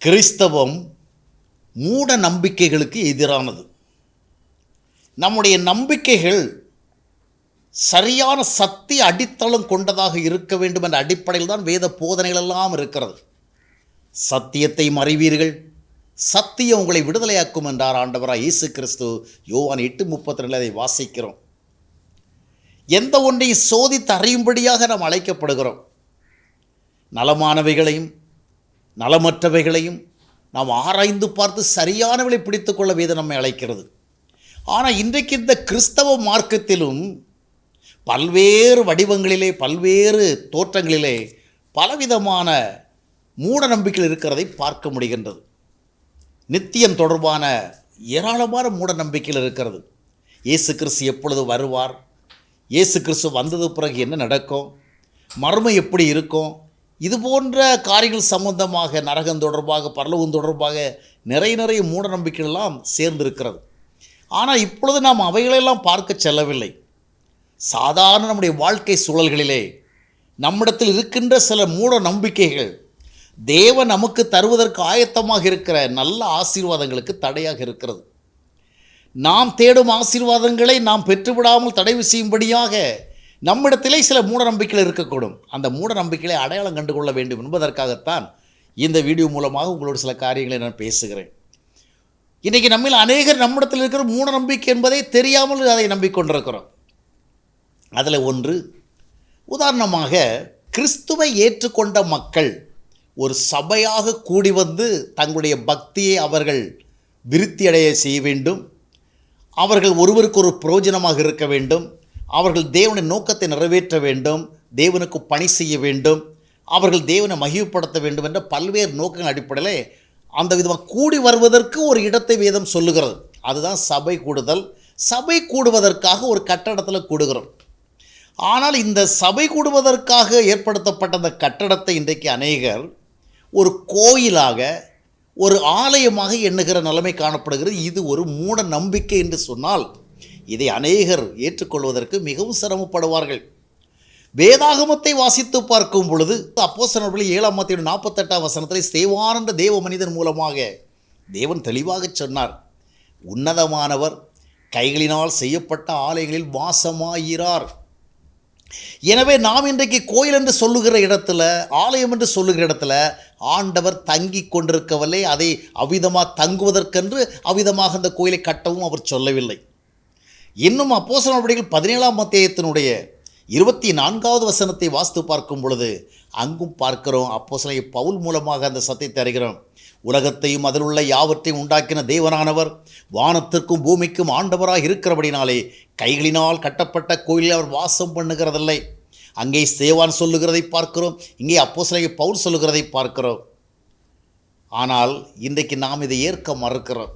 கிறிஸ்தவம் மூட நம்பிக்கைகளுக்கு எதிரானது. நம்முடைய நம்பிக்கைகள் சரியான சக்தி அடித்தளம் கொண்டதாக இருக்க வேண்டும் என்ற அடிப்படையில் தான் வேத போதனைகள் எல்லாம் இருக்கிறது. சத்தியத்தை மறைவீர்கள். சத்தியம் உங்களை விடுதலையாக்கும் என்றார் ஆண்டவராக இயேசு கிறிஸ்து. யோவான் எட்டு முப்பத்தி ரெண்டு அதை வாசிக்கிறோம். எந்த ஒன்றை சோதித்து அறியும்படியாக நாம் அழைக்கப்படுகிறோம். நலமானவைகளையும் நலமற்றவைகளையும் நாம் ஆராய்ந்து பார்த்து சரியானவளை பிடித்துக்கொள்ள வேதம் நம்மை அழைக்கிறது. ஆனால் இன்றைக்கு இந்த கிறிஸ்தவ மார்க்கத்திலும் பல்வேறு வடிவங்களிலே பல்வேறு தோற்றங்களிலே பலவிதமான மூட நம்பிக்கைகள் இருக்கிறதை பார்க்க முடிகின்றது. நித்தியம் தொடர்பான ஏராளமான மூட நம்பிக்கைகள் இருக்கிறது. இயேசு கிறிஸ்து எப்பொழுது வருவார்? இயேசு கிறிஸ்து வந்தது பிறகு என்ன நடக்கும்? மர்மம் எப்படி இருக்கும்? இது போன்ற காரியங்கள் சம்பந்தமாக நரகம் தொடர்பாக பரலோகம் தொடர்பாக நிறைய நிறைய மூட நம்பிக்கைகள்லாம் சேர்ந்திருக்கிறது. ஆனால் இப்பொழுது நாம் அவைகளெல்லாம் பார்க்க செல்லவில்லை. சாதாரண நம்முடைய வாழ்க்கை சூழல்களிலே நம்மிடத்தில் இருக்கின்ற சில மூட நம்பிக்கைகள் தேவன் நமக்கு தருவதற்கு ஆயத்தமாக இருக்கிற நல்ல ஆசீர்வாதங்களுக்கு தடையாக இருக்கிறது. நாம் தேடும் ஆசீர்வாதங்களை நாம் பெற்றுவிடாமல் தடை செய்யும்படியாக நம்மிடத்திலே சில மூட நம்பிக்கைகள் இருக்கக்கூடும். அந்த மூட நம்பிக்கைகளை அடையாளம் கண்டுகொள்ள வேண்டும் என்பதற்காகத்தான் இந்த வீடியோ மூலமாக உங்களோட சில காரியங்களை நான் பேசுகிறேன். இன்றைக்கி நம்மில் அநேகர் நம்மிடத்தில் இருக்கிற மூட நம்பிக்கை என்பதை தெரியாமல் அதை நம்பிக்கொண்டிருக்கிறோம். அதில் ஒன்று உதாரணமாக கிறிஸ்துவை ஏற்றுக்கொண்ட மக்கள் ஒரு சபையாக கூடி வந்து தங்களுடைய பக்தியை அவர்கள் விருத்தியடைய செய்ய வேண்டும். அவர்கள் ஒருவருக்கு ஒரு பிரயோஜனமாக இருக்க வேண்டும். அவர்கள் தேவனின் நோக்கத்தை நிறைவேற்ற வேண்டும் தேவனுக்கு பணி செய்ய வேண்டும் அவர்கள் தேவனை மகிழ்ப்படுத்த வேண்டும் என்ற பல்வேறு நோக்கங்கள் அடிப்படையில் அந்த விதமாக கூடி வருவதற்கு ஒரு இடத்தை வேதம் சொல்லுகிறது. அதுதான் சபை கூடுதல். சபை கூடுவதற்காக ஒரு கட்டடத்தில் கூடுகிறோம். ஆனால் இந்த சபை கூடுவதற்காக ஏற்படுத்தப்பட்ட அந்த கட்டடத்தை இன்றைக்கு அநேகர் ஒரு கோயிலாக ஒரு ஆலயமாக எண்ணுகிற நிலைமை காணப்படுகிறது. இது ஒரு மூட நம்பிக்கை என்று சொன்னால் இதை அநேகர் ஏற்றுக்கொள்வதற்கு மிகவும் சிரமப்படுவார்கள். வேதாகமத்தை வாசித்து பார்க்கும் பொழுது அப்போஸ்தலர்கள் ஏழாம் மத்தியோட நாற்பத்தெட்டாம் வசனத்தில் சேவானந்த என்ற தேவ மனிதன் மூலமாக தேவன் தெளிவாக சொன்னார். உன்னதமானவர் கைகளினால் செய்யப்பட்ட ஆலைகளில் வாசமாயிறார் எனவே நாம் இன்றைக்கு கோயில் என்று சொல்லுகிற இடத்துல ஆலயம் என்று சொல்லுகிற இடத்துல ஆண்டவர் தங்கி கொண்டிருக்கவில்லை. அதை அவ்விதமாக தங்குவதற்கென்று அவ்விதமாக அந்த கோயிலை கட்டவும் அவர் சொல்லவில்லை. இன்னும் அப்போசன நடவடிக்கைகள் பதினேழாம் அத்தியாயத்தினுடைய இருபத்தி நான்காவது வசனத்தை வாஸ்து பார்க்கும் பொழுது அங்கும் பார்க்கிறோம் அப்போசனை பவுல் மூலமாக அந்த சத்தியத்தை அறிகிறோம். உலகத்தையும் அதில் உள்ள யாவற்றையும் உண்டாக்கின தேவனானவர் வானத்திற்கும் பூமிக்கும் ஆண்டவராக இருக்கிறபடினாலே கைகளினால் கட்டப்பட்ட கோயிலில் அவர் வாசம் பண்ணுகிறதில்லை. அங்கே சேவான் சொல்லுகிறதை பார்க்கிறோம் இங்கே அப்போசனை பவுல் சொல்லுகிறதை பார்க்கிறோம். ஆனால் இன்றைக்கு நாம் இதை ஏற்க மறுக்கிறோம்.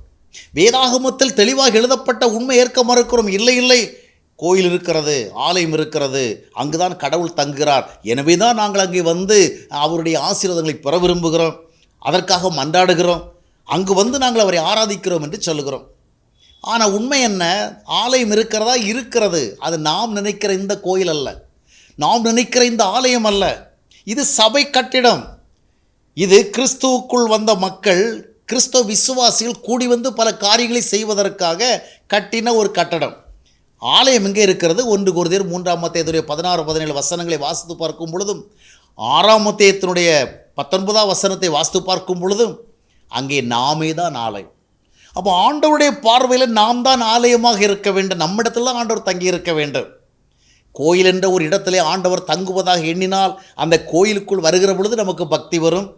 வேதாகமத்தில் தெளிவாக எழுதப்பட்ட உண்மை ஏற்க மறுக்கிறோம். இல்லை இல்லை. கோயில் இருக்கிறது ஆலயம் இருக்கிறது அங்குதான் கடவுள் தங்குகிறார். எனவே தான் நாங்கள் அங்கே வந்து அவருடைய ஆசீர்வாதங்களை பெற விரும்புகிறோம். அதற்காக மன்றாடுகிறோம். அங்கு வந்து நாங்கள் அவரை ஆராதிக்கிறோம் என்று சொல்லுகிறோம். ஆனால் உண்மை என்ன? ஆலயம் இருக்கிறதா? இருக்கிறது. அது நாம் நினைக்கிற இந்த கோயில் அல்ல. நாம் நினைக்கிற இந்த ஆலயம் அல்ல. இது சபை கட்டிடம். இது கிறிஸ்துவுக்குள் வந்த மக்கள் கிறிஸ்தவ விசுவாசிகள் கூடி வந்து பல காரியங்களை செய்வதற்காக கட்டின ஒரு கட்டடம். ஆலயம் எங்கே இருக்கிறது? ஒன்று குருதியர் மூன்றாம் மத்தியத்துடைய பதினாறு பதினேழு வசனங்களை வாசித்து பார்க்கும் பொழுதும் ஆறாம் மத்தியத்தினுடைய பத்தொன்பதாம் வசனத்தை வாசித்து பார்க்கும் பொழுதும் அங்கே நாமே தான் ஆலயம். அப்போ ஆண்டவருடைய பார்வையில் நாம் தான் ஆலயமாக இருக்க வேண்டும். நம்மிடத்தில் தான் ஆண்டவர் தங்கி இருக்க வேண்டும். கோயில் என்ற ஒரு இடத்திலே ஆண்டவர் தங்குவதாக எண்ணினால் அந்த கோயிலுக்குள் வருகிற பொழுது நமக்கு பக்தி வரும்.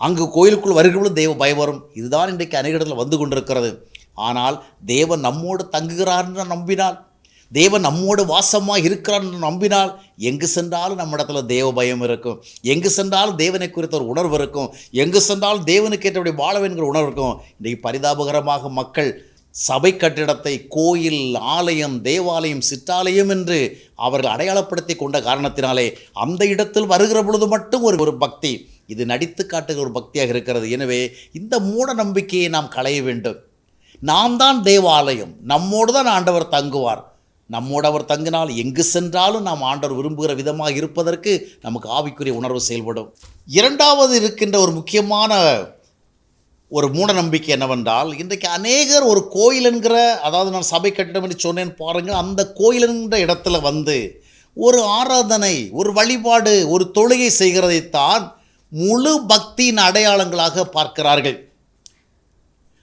அங்கு கோயிலுக்குள் வருகிறவர்களும் தெய்வ பயம் வரும் இதுதான் இன்றைக்கு அநேக இடத்துல வந்து கொண்டிருக்கிறது. ஆனால் தேவன் நம்மோடு தங்குகிறார் என்று நம்பினால் தேவன் நம்மோடு வாசமாக இருக்கிறார் என்று நம்பினால் எங்கு சென்றாலும் நம்ம இடத்துல தேவ பயம் இருக்கும். எங்கு சென்றாலும் தேவனை குறித்த ஒரு உணர்வு இருக்கும். எங்கு சென்றாலும் தேவனுக்கு ஏற்றபடி வாழ வேண்கிற உணர்வு இருக்கும். இன்றைக்கு பரிதாபகரமாக மக்கள் சபை கட்டிடத்தை கோயில் ஆலயம் தேவாலயம் சிற்றாலயம் என்று அவர்கள் அடையாளப்படுத்தி கொண்ட காரணத்தினாலே அந்த இடத்தில் வருகிற பொழுது மட்டும் ஒரு ஒரு பக்தி. இது நடித்து காட்டுகிற ஒரு பக்தியாக இருக்கிறது. எனவே இந்த மூட நம்பிக்கையை நாம் களைய வேண்டும். நாம் தான் தேவாலயம். நம்மோடு தான் ஆண்டவர் தங்குவார். நம்மோடு அவர் தங்கினால் எங்கு சென்றாலும் நாம் ஆண்டவர் விரும்புகிற விதமாக இருப்பதற்கு நமக்கு ஆவிக்குரிய உணர்வு செயல்படும். இரண்டாவது இருக்கின்ற ஒரு முக்கியமான ஒரு மூட நம்பிக்கை என்னவென்றால் இன்றைக்கு அநேகர் ஒரு கோயில் என்கிற அதாவது நான் சபை கட்டிடம் என்று சொன்னேன் பாருங்கள் அந்த கோயில் என்கிற இடத்துல வந்து ஒரு ஆராதனை ஒரு வழிபாடு ஒரு தொழுகை செய்கிறதைத்தான் முழு பக்தியின் அடையாளங்களாக பார்க்கிறார்கள்.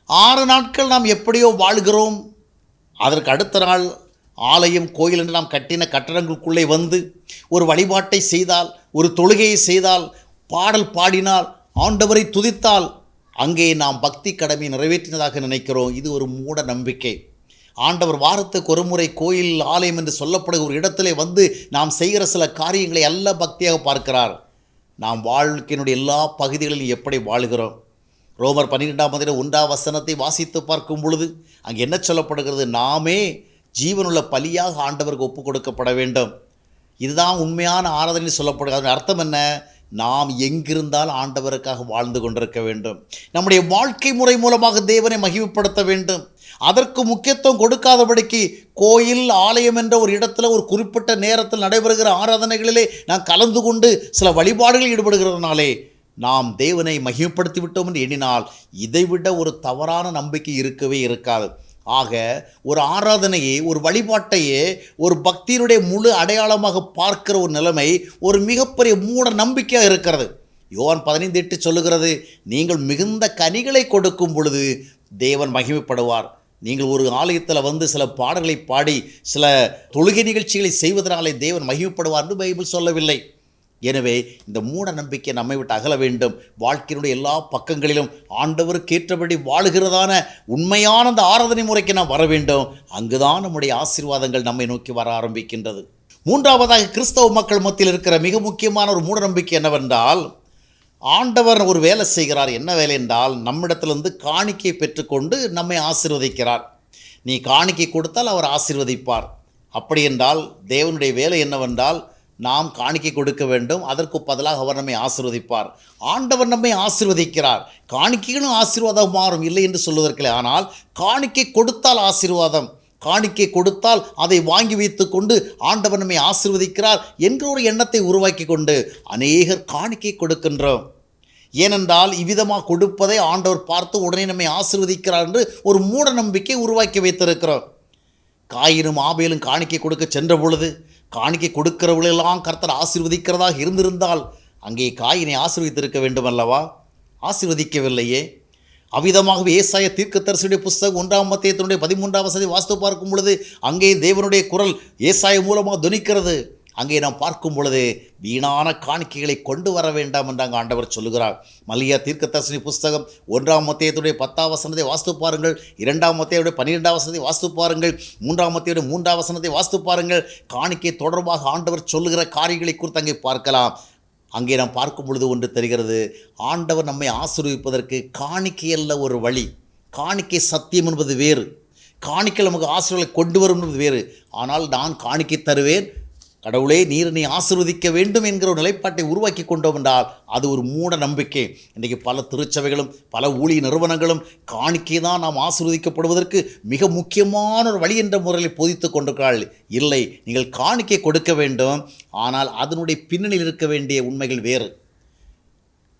ஆறு நாட்கள் நாம் எப்படியோ வாழ்கிறோம். அதற்கு அடுத்த நாள் ஆலயம் கோயில் என்று நாம் கட்டின கட்டடங்களுக்குள்ளே வந்து ஒரு வழிபாட்டை செய்தால் ஒரு தொழுகையை செய்தால் பாடல் பாடினால் ஆண்டவரை துதித்தால் அங்கே நாம் பக்தி கடமை நிறைவேற்றினதாக நினைக்கிறோம். இது ஒரு மூட நம்பிக்கை. ஆண்டவர் வாரத்துக்கு ஒரு முறை கோயில் ஆலயம் என்று சொல்லப்படுகிற ஒரு இடத்திலே வந்து நாம் செய்கிற சில காரியங்களை அல்ல பக்தியாக பார்க்கிறார். நாம் வாழ்க்கையினுடைய எல்லா பகுதிகளிலும் எப்படி வாழ்கிறோம்? ரோமர் பன்னிரெண்டாம் அதில் உண்டா வசனத்தை வாசித்து பார்க்கும் பொழுது அங்கே என்ன சொல்லப்படுகிறது? நாமே ஜீவனுள்ள பலியாக ஆண்டவருக்கு ஒப்பு கொடுக்கப்பட வேண்டும். இதுதான் உண்மையான ஆராதனை சொல்லப்படுகிறது. அதன் அர்த்தம் என்ன? நாம் எங்கிருந்தால் ஆண்டவருக்காக வாழ்ந்து கொண்டிருக்க வேண்டும். நம்முடைய வாழ்க்கை முறை மூலமாக தேவனை மகிமைப்படுத்த வேண்டும். அதற்கு முக்கியத்துவம் கொடுக்காதபடிக்கு கோயில் ஆலயம் என்ற ஒரு இடத்துல ஒரு குறிப்பிட்ட நேரத்தில் நடைபெறுகிற ஆராதனைகளிலே நாம் கலந்து கொண்டு சில வழிபாடுகளில் ஈடுபடுகிறதுனாலே நாம் தேவனை மகிமைப்படுத்தி விட்டோம் என்று எண்ணினால் இதைவிட ஒரு தவறான நம்பிக்கை இருக்கவே இருக்காது. ஆக ஒரு ஆராதனையை ஒரு வழிபாட்டையே ஒரு பக்தியினுடைய முழு அடையாளமாக பார்க்கிற ஒரு நிலைமை ஒரு மிகப்பெரிய மூட நம்பிக்கையாக இருக்கிறது. யோவான் பதினைந்து எட்டு சொல்லுகிறது நீங்கள் மிகுந்த கனிகளை கொடுக்கும் பொழுது தேவன் மகிமைப்படுவார். நீங்கள் ஒரு ஆலயத்தில் வந்து சில பாடல்களை பாடி சில தொழுகை நிகழ்ச்சிகளை செய்வதனாலே தேவன் மகிமைப்படுவார் என்று பைபிள் சொல்லவில்லை. எனவே இந்த மூட நம்பிக்கை நம்மை விட்டு அகல வேண்டும். வாழ்க்கையினுடைய எல்லா பக்கங்களிலும் ஆண்டவருக்கு ஏற்றபடி வாழுகிறதான உண்மையான அந்த ஆராதனை முறைக்கு நாம் வர வேண்டும். அங்குதான் நம்முடைய ஆசீர்வாதங்கள் நம்மை நோக்கி வர ஆரம்பிக்கின்றது. மூன்றாவதாக கிறிஸ்தவ மக்கள் மத்தியில் இருக்கிற மிக முக்கியமான ஒரு மூட நம்பிக்கை என்னவென்றால் ஆண்டவர் ஒரு வேலை செய்கிறார். என்ன வேலை என்றால் நம்மிடத்திலிருந்து காணிக்கை பெற்றுக்கொண்டு நம்மை ஆசீர்வதிக்கிறார். நீ காணிக்கை கொடுத்தால் அவர் ஆசிர்வதிப்பார். அப்படி என்றால் தேவனுடைய வேலை என்னவென்றால் நாம் காணிக்கை கொடுக்க வேண்டும். அதற்கு பதிலாக அவர் நம்மை ஆசிர்வதிப்பார். ஆண்டவர் நம்மை ஆசிர்வதிக்கிறார். காணிக்கைகளும் ஆசீர்வாதம் மாறும் இல்லை என்று சொல்வதற்கில்லை. ஆனால் காணிக்கை கொடுத்தால் ஆசீர்வாதம். காணிக்கை கொடுத்தால் அதை வாங்கி வைத்துக்கொண்டு ஆண்டவர் நம்மை ஆசிர்வதிக்கிறார் என்ற ஒரு எண்ணத்தை உருவாக்கி கொண்டு அநேகர் காணிக்கை கொடுக்கின்றோம். ஏனென்றால் இவ்விதமாக கொடுப்பதை ஆண்டவர் பார்த்து உடனே நம்மை ஆசிர்வதிக்கிறார் என்று ஒரு மூட நம்பிக்கை உருவாக்கி வைத்திருக்கிறோம். காயினும் ஆபேலும் காணிக்கை கொடுக்க சென்ற பொழுது காணிக்கை கொடுக்கிறவர்களெல்லாம் கர்த்தர் ஆசிர்வதிக்கிறதாக இருந்திருந்தால் அங்கே காயினை ஆசீர்வதித்திருக்க வேண்டும் அல்லவா ஆசீர்வதிக்கவில்லையே. அவ்விதமாகவே ஏசாய தீர்க்கதரிசியுடைய புஸ்தகம் ஒன்றாம் மத்தியத்தினுடைய பதிமூன்றாம் வசதி வாஸ்து பார்க்கும் பொழுது அங்கே தேவனுடைய குரல் ஏசாய மூலமாக துணிக்கிறது. அங்கே நாம் பார்க்கும் பொழுது வீணான காணிக்கைகளை கொண்டு வர வேண்டாம் என்று அங்கே ஆண்டவர் சொல்லுகிறார். மல்லியா தீர்க்கதரிசனி புஸ்தகம் ஒன்றாம் மத்தியத்துடைய பத்தாம் வசனத்தை வாஸ்து பாருங்கள் இரண்டாம் மத்தியுடைய பன்னிரெண்டாம் வசனத்தை வாஸ்து பாருங்கள் மூன்றாம் மத்தியுடைய மூன்றாம் வசனத்தை வாஸ்து பாருங்கள். காணிக்கை தொடர்பாக ஆண்டவர் சொல்லுகிற காரியங்களை குறித்து அங்கே பார்க்கலாம். அங்கே நாம் பார்க்கும் பொழுது ஒன்று தெரிகிறது. ஆண்டவர் நம்மை ஆசிர்விப்பதற்கு காணிக்கை அல்ல ஒரு வழி. காணிக்கை சத்தியம் என்பது வேறு. காணிக்கை நமக்கு ஆசீர்வாதங்களை கொண்டு வரும் என்பது வேறு. ஆனால் நான் காணிக்கை தருவேன் கடவுளே நீர் நீ வேண்டும் என்கிற ஒரு நிலைப்பாட்டை உருவாக்கி கொண்டோம் என்றால் அது ஒரு மூட நம்பிக்கை. இன்றைக்கு பல திருச்சபைகளும் பல ஊழிய நிறுவனங்களும் காணிக்கை தான் நாம் ஆசீர்வதிக்கப்படுவதற்கு மிக முக்கியமான ஒரு வழி என்ற முறையில் போதித்து கொண்டிருக்கிறாள் இல்லை நீங்கள் காணிக்கை கொடுக்க வேண்டும் ஆனால் அதனுடைய பின்னணியில் இருக்க வேண்டிய உண்மைகள் வேறு.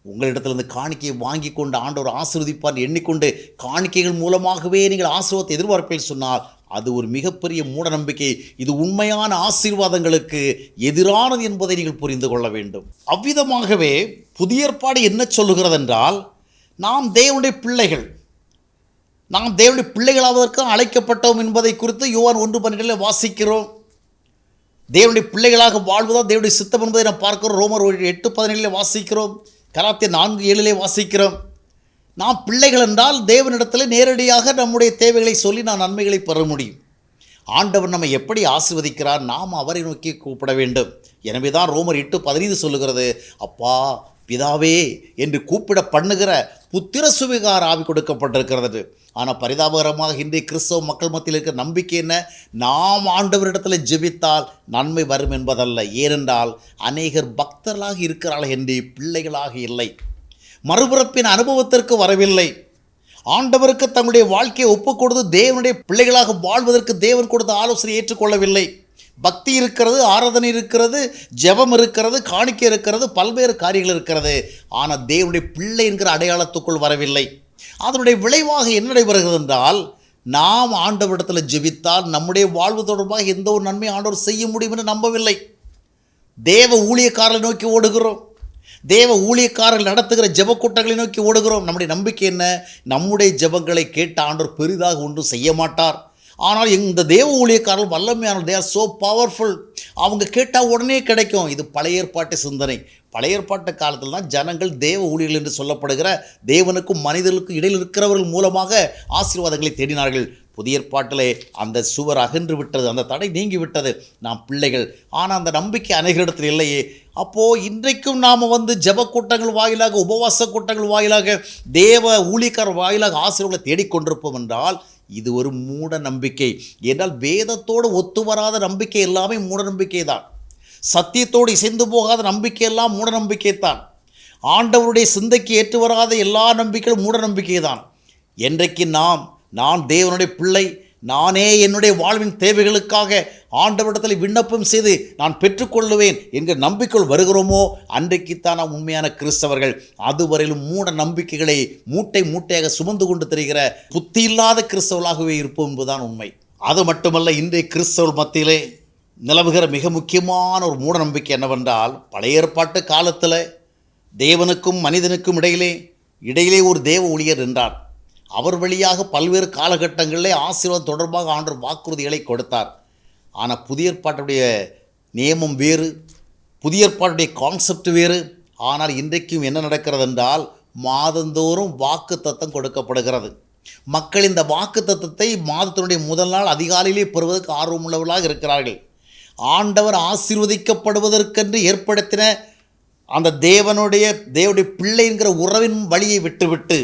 உங்களிடத்திலிருந்து காணிக்கையை வாங்கி கொண்டு ஆண்டவர் ஆசிர்வதிப்பார் எண்ணிக்கொண்டு காணிக்கைகள் மூலமாகவே நீங்கள் ஆசிர்வத்தை எதிர்பார்ப்பில் சொன்னால் அது ஒரு மிகப்பெரிய மூட நம்பிக்கை இது உண்மையான ஆசீர்வாதங்களுக்கு எதிரானது என்பதை நீங்கள் புரிந்து கொள்ள வேண்டும். அவ்விதமாகவே புதிய ஏற்பாடு என்ன சொல்லுகிறது என்றால் நாம் தேவனுடைய பிள்ளைகள் நாம் தேவனுடைய பிள்ளைகளாவதற்கு அழைக்கப்பட்டோம் என்பதை குறித்து யுவான் ஒன்று பன்னெண்டில் வாசிக்கிறோம். தேவனுடைய பிள்ளைகளாக வாழ்வதால் தேவனுடைய சித்தம் என்பதை நாம் பார்க்கிறோம். ரோமர் எட்டு பதினேழில் வாசிக்கிறோம். கலாத்திய நான்கு ஏழிலே வாசிக்கிறோம். நாம் பிள்ளைகள் என்றால் தேவனிடத்தில் நேரடியாக நம்முடைய தேவைகளை சொல்லி நான் நன்மைகளை பெற முடியும். ஆண்டவர் நம்மை எப்படி ஆசிர்வதிக்கிறார் நாம் அவரை நோக்கி கூப்பிட வேண்டும். எனவே தான் ரோமர் எட்டு பதினைந்து சொல்லுகிறது அப்பா பிதாவே என்று கூப்பிட பண்ணுகிற புத்திர சுவிகார ஆவி கொடுக்கப்பட்டிருக்கிறது. ஆனால் பரிதாபகரமாக இன்றைய கிறிஸ்தவ மக்கள் மத்தியில் இருக்கிற நம்பிக்கை என்ன? நாம் ஆண்டவரிடத்தில் ஜெபித்தால் நன்மை வரும் என்பதல்ல. ஏனென்றால் அநேகர் பக்தர்களாக இருக்கிறார்கள் என்று பிள்ளைகளாக இல்லை. மறுபிறப்பின் அனுபவத்திற்கு வரவில்லை. ஆண்டவருக்கு தங்களுடைய வாழ்க்கையை ஒப்புக் கொடுத்து தேவனுடைய பிள்ளைகளாக வாழ்வதற்கு தேவன் கொடுத்த ஆலோசனை ஏற்றுக்கொள்ளவில்லை. பக்தி இருக்கிறது ஆராதனை இருக்கிறது ஜெபம் இருக்கிறது காணிக்கை இருக்கிறது பல்வேறு காரியங்கள் இருக்கிறது. ஆனால் தேவனுடைய பிள்ளை என்கிற அடையாளத்துக்குள் வரவில்லை. அதனுடைய விளைவாக என்ன நடைபெறுகிறது என்றால் நாம் ஆண்டவரிடத்தில் ஜெபித்தால் நம்முடைய வாழ்வு தொடர்பாக எந்த ஒரு நன்மை ஆண்டவர் செய்ய முடியும் என்று நம்பவில்லை. தேவ ஊழியக்காரரை நோக்கி ஓடுகிறோம். தேவ ஊழியக்காரர்கள் நடத்துகிற ஜெப கூட்டங்களை நோக்கி ஓடுகிறோம். நம்முடைய நம்பிக்கை என்ன? நம்முடைய ஜெபங்களை கேட்ட ஆண்டவர் பெரிதாக ஒன்றும் செய்ய மாட்டார். ஆனால் இந்த தேவ ஊழியக்காரர்கள் வல்லமையான தே ஆர் ஸோ பவர்ஃபுல் அவங்க கேட்டால் உடனே கிடைக்கும். இது பழைய ஏற்பாட்டு சிந்தனை. பழைய ஏற்பாட்டு காலத்தில் தான் ஜனங்கள் தேவ ஊழியர்கள் என்று சொல்லப்படுகிற தேவனுக்கும் மனிதர்களுக்கும் இடையில் இருக்கிறவர்கள் மூலமாக ஆசீர்வாதங்களை தேடினார்கள். புதிய ஏற்பாட்டிலே அந்த சுவர் அகன்று விட்டது அந்த தடை நீங்கி விட்டது. நாம் பிள்ளைகள் ஆனால் அந்த நம்பிக்கை அநேகரிடத்தில் இல்லையே. அப்போது இன்றைக்கும் நாம் வந்து ஜெப கூட்டங்கள் வாயிலாக உபவாச கூட்டங்கள் வாயிலாக தேவ ஊழியக்கார வாயிலாக ஆசிரியர்களை தேடிக்கொண்டிருப்போம் என்றால் இது ஒரு மூட நம்பிக்கை. என்றால் வேதத்தோடு ஒத்து வராத நம்பிக்கை எல்லாமே மூட நம்பிக்கை தான். சத்தியத்தோடு இசைந்து போகாத நம்பிக்கை எல்லாம் மூட நம்பிக்கை தான். ஆண்டவருடைய சிந்தைக்கு ஏற்று வராத எல்லா நம்பிக்கைகளும் மூட நம்பிக்கை தான். என்றைக்கு நாம் நான் தேவனுடைய பிள்ளை நானே என்னுடைய வாழ்வின் தேவைகளுக்காக ஆண்டவரிடத்தில் விண்ணப்பம் செய்து நான் பெற்றுக்கொள்ளுவேன் என்கிற நம்பிக்கைகள் வருகிறோமோ அன்றைக்குத்தான் நாம் உண்மையான கிறிஸ்தவர்கள். அதுவரையிலும் மூட நம்பிக்கைகளை மூட்டை மூட்டையாக சுமந்து கொண்டு தெரிகிற புத்தி இல்லாத கிறிஸ்தவர்களாகவே இருப்போம் என்பதுதான் உண்மை. அது மட்டுமல்ல இன்றைய கிறிஸ்தவர்கள் மத்தியிலே நிலவுகிற மிக முக்கியமான ஒரு மூட நம்பிக்கை என்னவென்றால் பழைய ஏற்பாட்டு காலத்தில் தேவனுக்கும் மனிதனுக்கும் இடையிலே இடையிலே ஒரு தேவ ஊழியர் என்றார் அவர் வழியாக பல்வேறு காலகட்டங்களிலே ஆசீர்வாதம் தொடர்பாக ஆண்டவர் வாக்குறுதிகளை கொடுத்தார். ஆனால் புதிய ஏற்பாட்டுடைய நியமம் வேறு புதிய ஏற்பாட்டுடைய கான்செப்ட் வேறு. ஆனால் இன்றைக்கும் என்ன நடக்கிறது என்றால் மாதந்தோறும் வாக்கு தத்தம் கொடுக்கப்படுகிறது. மக்கள் இந்த வாக்கு தத்தத்தை மாதத்தினுடைய முதல் நாள் அதிகாலையிலே பெறுவதற்கு ஆர்வமுள்ளவர்களாக இருக்கிறார்கள். ஆண்டவர் ஆசீர்வதிக்கப்படுவதற்கென்று ஏற்படுத்தின அந்த தேவனுடைய தேவனுடைய பிள்ளைங்கிற உறவின் வழியை விட்டுவிட்டு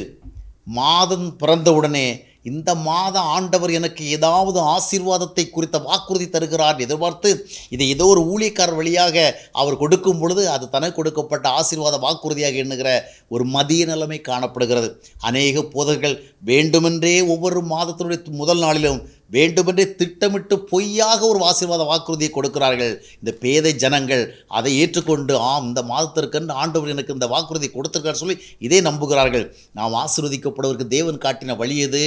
மாதம் பிறந்தவுடனே இந்த மாத ஆண்டவர் எனக்கு ஏதாவது ஆசீர்வாதத்தை குறித்த வாக்குறுதி தருகிறார் எதிர்பார்த்து இதை ஏதோ ஒரு ஊழியக்காரர் வழியாக அவர் கொடுக்கும் பொழுது அது தனக்கு கொடுக்கப்பட்ட ஆசீர்வாத வாக்குறுதியாக எண்ணுகிற ஒரு மதிய நிலைமை காணப்படுகிறது. அநேக போதர்கள் வேண்டுமென்றே ஒவ்வொரு மாதத்தினுடைய முதல் நாளிலும் வேண்டுமென்றே திட்டமிட்டு பொய்யாக ஒரு ஆசீர்வாத வாக்குறுதியை கொடுக்கிறார்கள். இந்த பேதை ஜனங்கள் அதை ஏற்றுக்கொண்டு ஆம் இந்த மாதத்திற்கென்று ஆண்டவர் எனக்கு இந்த வாக்குறுதி கொடுத்திருக்கார் சொல்லி இதே நம்புகிறார்கள். நாம் ஆசீர்வதிக்கப்படுவதற்கு தேவன் காட்டின வழி எது?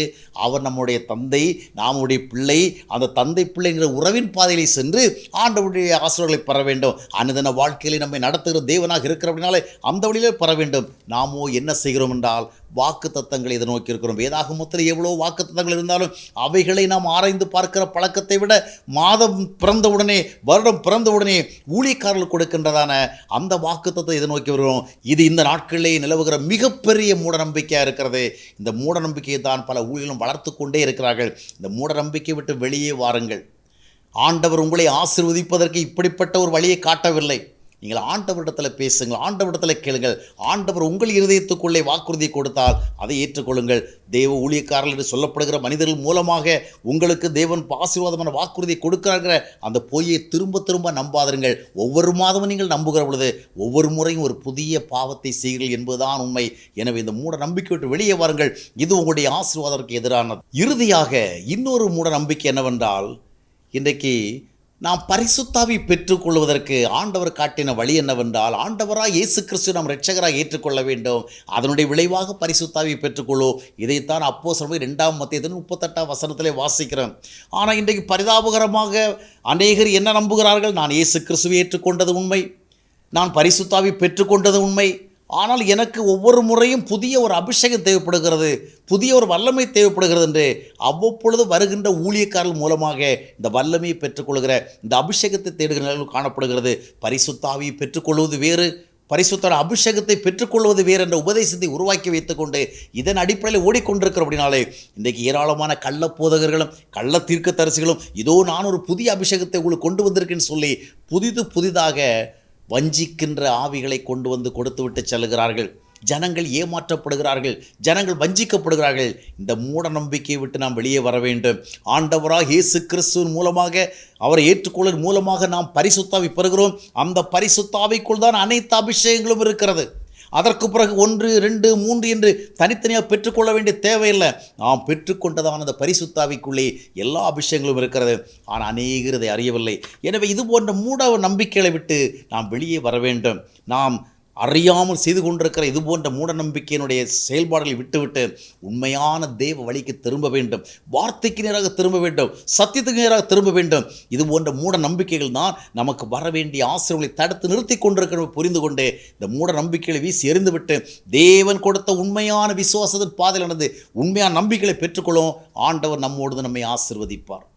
அவர் நம்முடைய தந்தை நாமுடைய பிள்ளை அந்த தந்தை பிள்ளைங்கிற உறவின் பாதையிலே சென்று ஆண்டவருடைய ஆசீர்வாதங்களை பெற வேண்டும். அன்னதன வாழ்க்கையிலே நம்மை நடத்துகிற தேவனாக இருக்கிறபடினாலே அந்த வழியிலே பெற வேண்டும். நாமோ என்ன செய்கிறோம் என்றால் வாக்கு தத்தங்களை இதை நோக்கி இருக்கிறோம். வேதாகமத்தில் எவ்வளோ வாக்கு தத்தங்கள் இருந்தாலும் அவைகளை நாம் ஆராய்ந்து பார்க்கிற பழக்கத்தை விட மாதம் பிறந்தவுடனே வருடம் பிறந்தவுடனே ஊழியக்காரர்கள் கொடுக்கின்றதான அந்த வாக்கு தத்தை இதை நோக்கி வருகிறோம். இது இந்த நாட்களிலே நிலவுகிற மிகப்பெரிய மூட நம்பிக்கையாக இருக்கிறது. இந்த மூட நம்பிக்கையை தான் பல ஊழியர்களும் வளர்த்து கொண்டே இருக்கிறார்கள். இந்த மூட நம்பிக்கை விட்டு வெளியே வாருங்கள். ஆண்டவர் உங்களை ஆசீர்வதிப்பதற்கு இப்படிப்பட்ட ஒரு வழியை காட்டவில்லை. நீங்கள் ஆண்டவரிடத்தில் பேசுங்கள் ஆண்டவரிடத்தில் கேளுங்கள். ஆண்டவர் உங்கள் இருதயத்துக்குள்ளே வாக்குறுதி கொடுத்தால் அதை ஏற்றுக்கொள்ளுங்கள். தேவ ஊழியக்காரர்கள் என்று சொல்லப்படுகிற மனிதர்கள் மூலமாக உங்களுக்கு தேவன் ஆசீர்வாதமான வாக்குறுதி கொடுக்கிறாங்கிற அந்த பொய்யை திரும்ப திரும்ப நம்பாதிருங்கள் ஒவ்வொரு மாதமும் நீங்கள் நம்புகிற பொழுது ஒவ்வொரு முறையும் ஒரு புதிய பாவத்தை செய்கிறீர்கள் என்பதுதான் உண்மை. எனவே இந்த மூட நம்பிக்கை விட்டு வெளியே வாருங்கள். இது உங்களுடைய ஆசீர்வாதத்திற்கு எதிரானது. இறுதியாக இன்னொரு மூட நம்பிக்கை என்னவென்றால் இன்றைக்கு நாம் பரிசுத்தாவி பெற்றுக்கொள்வதற்கு ஆண்டவர் காட்டின வழி என்னவென்றால் ஆண்டவராக இயேசு கிறிஸ்து நாம் ரட்சகராக ஏற்றுக்கொள்ள வேண்டும். அதனுடைய விளைவாக பரிசுத்தாவி பெற்றுக்கொள்வோம் இதைத்தான் அப்போ சொல்வது ரெண்டாம் மத்தியத்தில் முப்பத்தெட்டாம் வசனத்திலே வாசிக்கிறோம். ஆனால் இன்றைக்கு பரிதாபகரமாக அநேகர் என்ன நம்புகிறார்கள்? நான் இயேசு கிறிஸ்துவை ஏற்றுக்கொண்டது உண்மை. நான் பரிசுத்தாவி பெற்றுக்கொண்டது உண்மை. ஆனால் எனக்கு ஒவ்வொரு முறையும் புதிய ஒரு அபிஷேகம் தேவைப்படுகிறது புதிய ஒரு வல்லமை தேவைப்படுகிறது என்று அவ்வப்பொழுது வருகின்ற ஊழியக்காரர்கள் மூலமாக இந்த வல்லமையை பெற்றுக்கொள்கிற இந்த அபிஷேகத்தை தேடுகிற நிலையில் காணப்படுகிறது. பரிசுத்தாவியை பெற்றுக்கொள்வது வேறு பரிசுத்தர அபிஷேகத்தை பெற்றுக்கொள்வது வேறு என்ற உபதேசத்தை உருவாக்கி வைத்துக்கொண்டு இதன் அடிப்படையில் ஓடிக்கொண்டிருக்கிற அப்படினாலே இன்றைக்கு ஏராளமான கள்ள போதகர்களும் கள்ள தீர்க்க தரிசிகளும் இதோ நான் ஒரு புதிய அபிஷேகத்தை உங்களுக்கு கொண்டு வந்திருக்கேன்னு சொல்லி புதிது புதிதாக வஞ்சிக்கின்ற ஆவிகளை கொண்டு வந்து கொடுத்துவிட்டு செல்கிறார்கள். ஜனங்கள் ஏமாற்றப்படுகிறார்கள். ஜனங்கள் வஞ்சிக்கப்படுகிறார்கள். இந்த மூட நம்பிக்கையை விட்டு நாம் வெளியே வர வேண்டும். ஆண்டவராக இயேசு கிறிஸ்துவின் மூலமாக அவரை ஏற்றுக்கொள்வதன் மூலமாக நாம் பரிசுத்தாவி பெறுகிறோம். அந்த பரிசுத்தாவிக்குள் தான் அனைத்து அபிஷேகங்களும் இருக்கிறது. அதற்கு பிறகு ஒன்று ரெண்டு மூன்று என்று தனித்தனியாக பெற்றுக்கொள்ள வேண்டிய தேவையில்லை. நாம் பெற்றுக்கொண்டதான அந்த பரிசுத்தாவிக்குள்ளே எல்லா அபிஷேகங்களும் இருக்கிறது. ஆனால் அநேகர் இதை அறியவில்லை. எனவே இது போன்ற மூட நம்பிக்கைகளை விட்டு நாம் வெளியே வர வேண்டும். நாம் அறியாமல் செய்து கொண்டிருக்கிற இது போன்ற மூட நம்பிக்கையினுடைய செயல்பாடுகளை விட்டுவிட்டு உண்மையான தேவ வழிக்கு திரும்ப வேண்டும். வார்த்தைக்கு நேராக திரும்ப வேண்டும். சத்தியத்துக்கு நேராக திரும்ப வேண்டும். இது போன்ற மூட நம்பிக்கைகள் தான் நமக்கு வர வேண்டிய ஆசிரியர்களை தடுத்து நிறுத்தி கொண்டிருக்கிறவங்க புரிந்து கொண்டு இந்த மூட நம்பிக்கைகளை வீசி எறிந்துவிட்டு தேவன் கொடுத்த உண்மையான விசுவாசத்தின் பாதையில் நடந்து உண்மையான நம்பிக்கைகளை பெற்றுக்கொள்ளும். ஆண்டவர் நம்மோடு நம்மை ஆசிர்வதிப்பார்.